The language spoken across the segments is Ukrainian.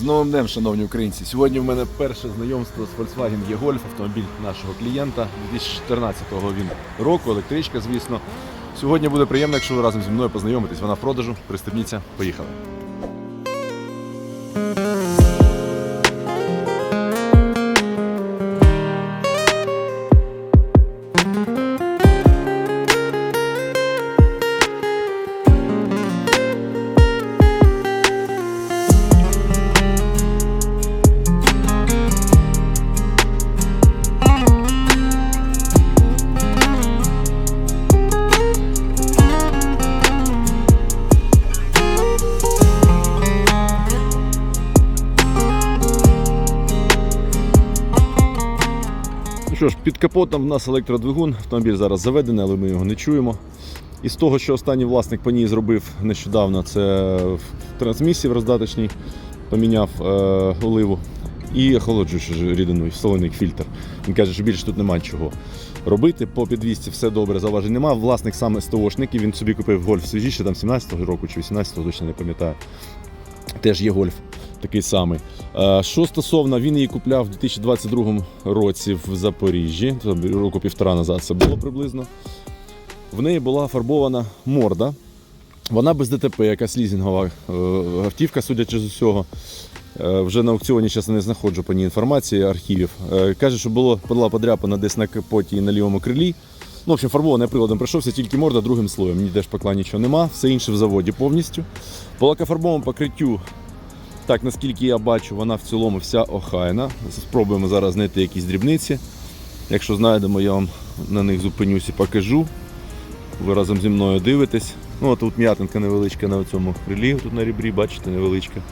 З новим днем, шановні українці. Сьогодні в мене перше знайомство з Volkswagen E-Golf, автомобіль нашого клієнта 2014 він року, електричка, звісно. Сьогодні буде приємно, якщо ви разом зі мною познайомитесь. Вона в продажу. Пристебніться, поїхали. Що ж, під капотом в нас електродвигун. Автомобіль зараз заведений, але ми його не чуємо. І з того, що останній власник по ній зробив нещодавно, це трансмісії в роздаточній поміняв е, оливу і охолоджуючу рідину, і солений фільтр. Він каже, що більше тут немає чого робити. По підвісці все добре, заважень немає. Власник саме СТОшник, і він собі купив гольф свіжіше, там 17-го року чи 18-го, точно не пам'ятаю. Теж є гольф такий самий. Е, Що стосовно, він її купляв у 2022 році в Запоріжжі, року півтора назад це було приблизно. В неї була фарбована морда. Вона без ДТП, якась лізінгова е, автівка, судячи з усього. Е, Вже на аукціоні зараз не знаходжу по ній інформації архівів. Каже, що було була подряпана десь на капоті і на лівому крилі. Ну, в общем, фарбований приладом пройшовся тільки морда другим слоєм. Ніде ж покла нічого нема, все інше в заводі повністю. По лакофарбовому покриттю так, наскільки я бачу, вона в цілому вся охайна. Спробуємо зараз знайти якісь дрібниці. Якщо знайдемо, я вам на них зупинюсь і покажу. Ви разом зі мною дивитесь. Ну, от тут м'ятинка невеличка на цьому крилі, тут на рібрі, бачите, невеличка.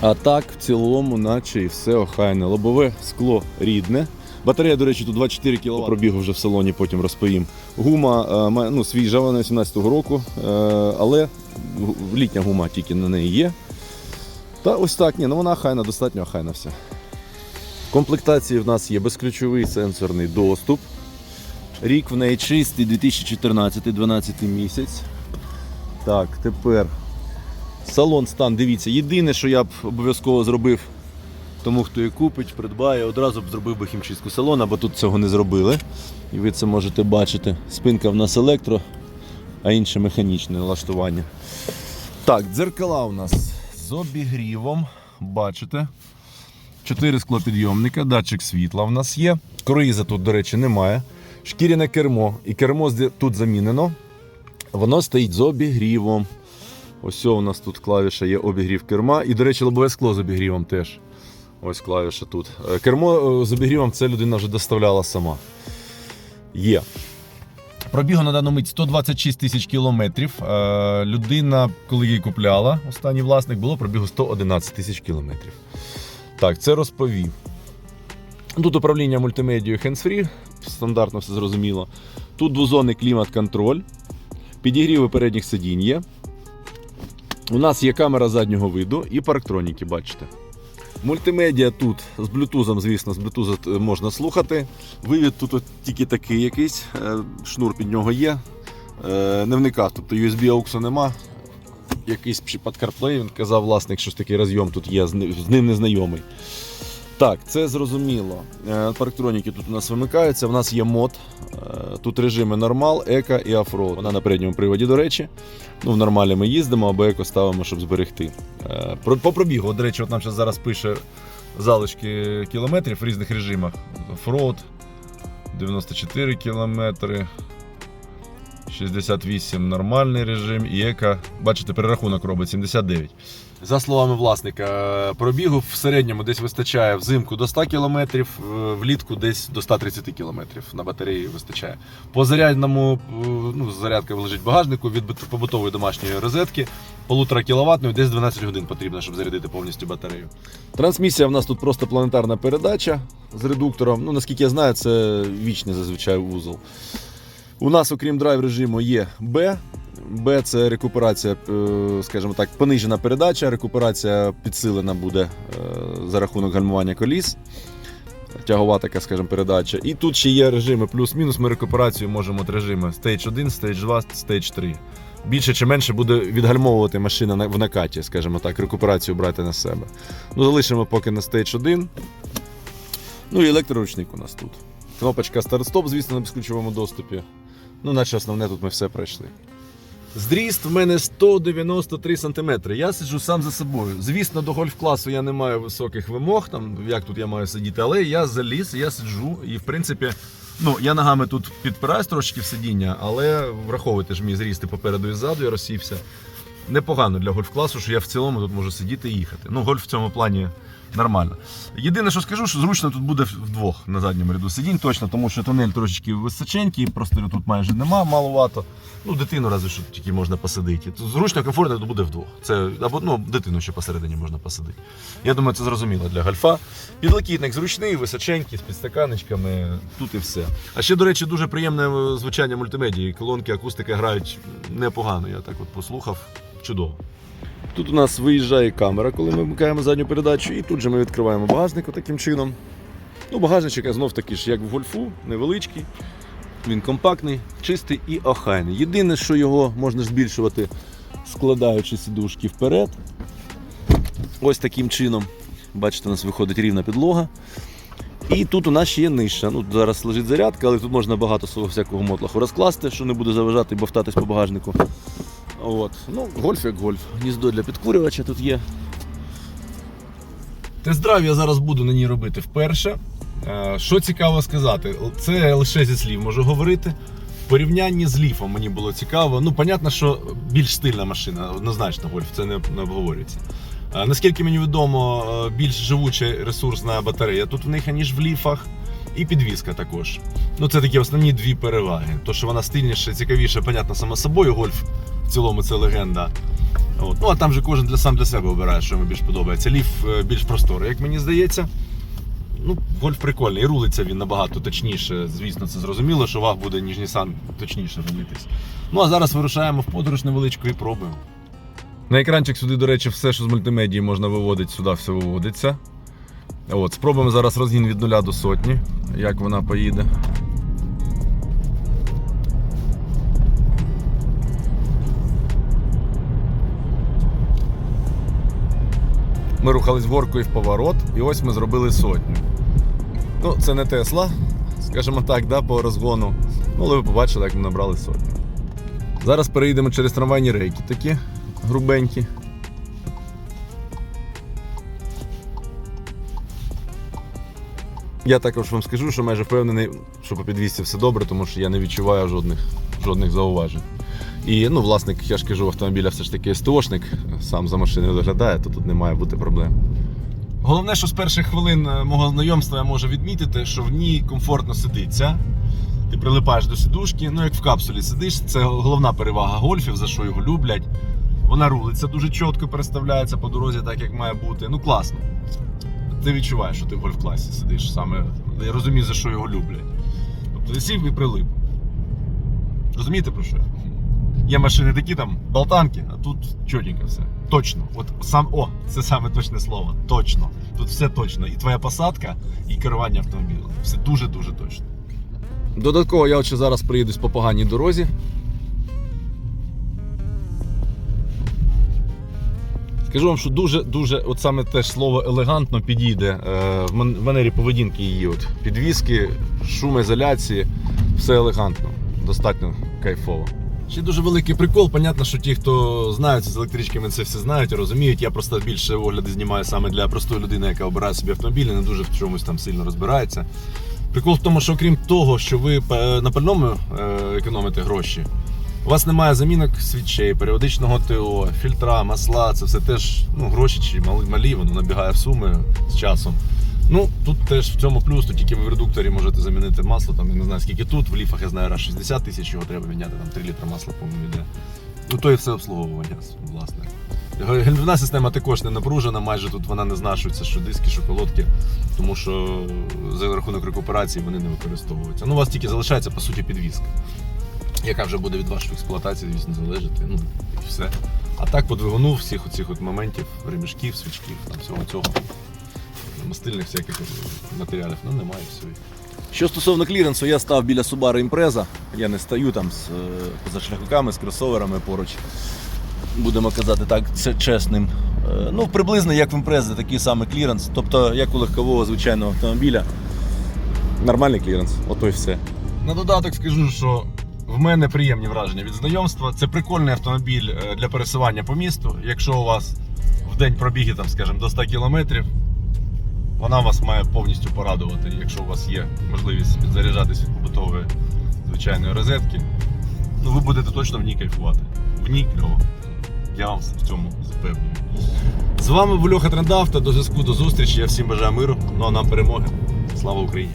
А так, в цілому, наче і все охайне. Лобове скло рідне. Батарея, до речі, тут 24 кВт. Пробігу вже в салоні, потім розповім. Гума е, ну, свіжа, вона 17-го року, е, але літня гума тільки на неї є. Та ось так, ні, ну вона хайна, достатньо хайна вся. В комплектації в нас є безключовий сенсорний доступ. Рік в неї чистий 2014-12 місяць. Так, тепер салон стан, дивіться, єдине, що я б обов'язково зробив тому, хто її купить, придбає, одразу б зробив би хімчистку салона, бо тут цього не зробили. І ви це можете бачити. Спинка в нас електро, а інше механічне налаштування. Так, дзеркала у нас з обігрівом. Бачите. Чотири склопідйомника, датчик світла в нас є. Круїза тут, до речі, немає. Шкіряне кермо. І кермо тут замінено. Воно стоїть з обігрівом. Ось у нас тут клавіша є обігрів керма. І, до речі, лобове скло з обігрівом теж. Ось клавіша тут. Е, Кермо е, з обігрівом це людина вже доставляла сама. Є. Пробігу на дану мить 126 тисяч кілометрів. Е, Людина, коли її купляла, останній власник, було пробігу 111 тисяч кілометрів. Так, це розповів. Тут управління мультимедією hands-free, стандартно все зрозуміло. Тут двозонний клімат-контроль, підігріви передніх сидінь є. У нас є камера заднього виду і парктроніки, бачите. Мультимедіа тут з блютузом, звісно, з блютуза е, можна слухати. Вивід тут от тільки такий якийсь, е, шнур під нього є. Е, Не вникав, тобто USB ауксу нема. Якийсь під CarPlay, він казав власник, що ж такий розйом тут є, з ним з ним незнайомий. Так, це зрозуміло. Е, Парктроніки тут у нас вимикаються. У нас є мод. Е, Тут режими нормал, еко і оффроуд. Вона на передньому приводі, до речі. Ну, в нормалі ми їздимо, або еко ставимо, щоб зберегти. Е, по пробігу, до речі, от нам зараз зараз пише залишки кілометрів в різних режимах. Оффроуд 94 кілометри. 68 нормальний режим і еко, бачите, перерахунок робить 79. За словами власника, пробігу в середньому десь вистачає взимку до 100 км, влітку десь до 130 км на батареї вистачає. По зарядному е, ну, зарядка лежить багажнику від побутової домашньої розетки, полутора кіловатної, десь 12 годин потрібно, щоб зарядити повністю батарею. Трансмісія в нас тут просто планетарна передача з редуктором. Ну, наскільки я знаю, це вічний зазвичай вузол. У нас, окрім драйв режиму, є Б. Б це рекуперація, е, скажімо так, понижена передача, рекуперація підсилена буде е, за рахунок гальмування коліс. Тягова така, скажімо, передача. І тут ще є режими плюс-мінус. Ми рекуперацію можемо от режими Stage 1, Stage 2, Stage 3. більше чи менше буде відгальмовувати машина в накаті, скажімо так, рекуперацію брати на себе. Ну, залишимо поки на Stage 1. Ну і електроручник у нас тут. Кнопочка старт-стоп, звісно, на безключовому доступі. Ну, наче основне тут ми все пройшли. Зріст в мене 193 см. Я сиджу сам за собою. Звісно, до гольф-класу я не маю високих вимог, там, як тут я маю сидіти, але я заліз, я сиджу. І в принципі, ну, я ногами тут підпираюсь трошки в сидіння, але враховуйте ж мій зріст і попереду і ззаду, я розсівся. Непогано для гольф-класу, що я в цілому тут можу сидіти і їхати. Ну, гольф в цьому плані нормально. Єдине, що скажу, що зручно тут буде вдвох на задньому ряду сидінь, точно, тому що тунель трошечки височенький, простору тут майже нема, маловато. Ну, дитину разве що тільки можна посадити. Тут зручно, комфортно тут буде вдвох. Це або ну, дитину ще посередині можна посадити. Я думаю, це зрозуміло для гольфа. Підлокітник зручний, височенький, з підстаканечками, тут і все. А ще, до речі, дуже приємне е, звучання мультимедії. Колонки, акустика грають непогано. Я так от послухав. Чудово. Тут у нас виїжджає камера, коли ми вмикаємо задню передачу, і тут же ми відкриваємо багажник таким чином. Ну, багажничок знов таки ж, як в гольфу, невеличкий. Він компактний, чистий і охайний. Єдине, що його можна збільшувати, складаючи сідушки вперед. Ось таким чином. Бачите, у нас виходить рівна підлога. І тут у нас ще є нижча. Ну, зараз лежить зарядка, але тут можна багато свого всякого мотлаху розкласти, що не буде заважати і бовтатись по багажнику. От. Ну, гольф як гольф. Гніздо для підкурювача тут є. Тест-драйв я зараз буду на ній робити вперше. Е, Що цікаво сказати, це лише зі слів можу говорити. В порівнянні з ліфом мені було цікаво. Ну, понятно, що більш стильна машина, однозначно гольф, це не, не обговорюється. Е, Наскільки мені відомо, е, більш живуча ресурсна батарея тут в них, аніж в ліфах. І підвізка також. Ну, це такі основні дві переваги. То, що вона стильніша, цікавіша, понятно, само собою, гольф в цілому це легенда. От. Ну, а там же кожен для сам для себе обирає, що йому більш подобається. Ліф е, більш просторий, як мені здається. Ну, гольф прикольний, і рулиться він набагато точніше. Звісно, це зрозуміло, що ваг буде, ніж Nissan точніше рулитись. Ну а зараз вирушаємо в подорож невеличку і пробуємо. На екранчик сюди, до речі, все, що з мультимедії можна виводити, сюди все виводиться. От, спробуємо зараз розгін від нуля до сотні, як вона поїде. Ми рухались горкою в поворот, і ось ми зробили сотню. Ну, це не Тесла, скажімо так, да, по розгону. Ну, але ви побачили, як ми набрали сотню. Зараз переїдемо через трамвайні рейки такі грубенькі. Я також вам скажу, що майже впевнений, що по підвісці все добре, тому що я не відчуваю жодних, жодних зауважень. І ну, власник, я ж кажу, автомобіля все ж таки СТОшник, сам за машиною доглядає, то тут не має бути проблем. Головне, що з перших хвилин е, мого знайомства я можу відмітити, що в ній комфортно сидиться. Ти прилипаєш до сидушки, ну як в капсулі сидиш, це головна перевага гольфів, за що його люблять. Вона рулиться дуже чітко, переставляється по дорозі, так як має бути. Ну класно. Ти відчуваєш, що ти в гольф-класі сидиш саме. Я розумію, за що його люблять. Тобто сів і прилип. Розумієте про що? Є машини такі там болтанки, а тут чотенько все. Точно. От сам о, це саме точне слово. Точно. Тут все точно. І твоя посадка, і керування автомобілем. Все дуже-дуже точно. Додатково я от зараз приїдусь по поганій дорозі. Скажу вам, що дуже-дуже, от саме теж слово елегантно підійде е, в манері поведінки її. От, підвіски, шумоізоляції, все елегантно, достатньо кайфово. Ще дуже великий прикол. Понятно, що ті, хто знаються з електричками, це все знають розуміють. Я просто більше огляди знімаю саме для простої людини, яка обирає собі автомобіль, і не дуже в чомусь там сильно розбирається. Прикол в тому, що окрім того, що ви е, на пальному е, економите гроші, у вас немає замінок свічей, періодичного ТО, фільтра, масла, це все теж ну, гроші чи малі, малі, воно набігає в суми з часом. Ну, тут теж в цьому плюс, тут тільки ви в редукторі можете замінити масло, там я не знаю скільки тут, в ліфах я знаю раз 60 тисяч, його треба міняти, там 3 літри масла, по-моєму, йде. Ну то і все обслуговування, власне. Гальмівна система також не напружена, майже тут вона не знашується, що диски, що колодки, тому що за рахунок рекуперації вони не використовуються. Ну, у вас тільки залишається по суті підвізка, яка вже буде від вашої експлуатації, звісно, залежати. Ну і все. А так по двигуну всіх оцих от моментів, ремішків, свічків, там всього цього, мастильних всяких матеріалів, ну немає всього. Що стосовно кліренсу, я став біля Subaru Impreza. Я не стою там з е, позашляховиками, з кросоверами поруч. Будемо казати так, це чесним. Е, Ну, приблизно як в Impreza, такий самий кліренс. Тобто, як у легкового звичайного автомобіля. Нормальний кліренс, ото й все. На додаток скажу, що в мене приємні враження від знайомства. Це прикольний автомобіль е, для пересування по місту. Якщо у вас в день пробіги, там, скажімо, до 100 кілометрів, вона вас має повністю порадувати, якщо у вас є можливість підзаряджатись від побутової звичайної розетки. Ну, ви будете точно в ній кайфувати. В ній кльово. Я вам в цьому запевнюю. З вами був Льоха Трендавто. До зв'язку, до зустрічі. Я всім бажаю миру. Ну а нам перемоги. Слава Україні!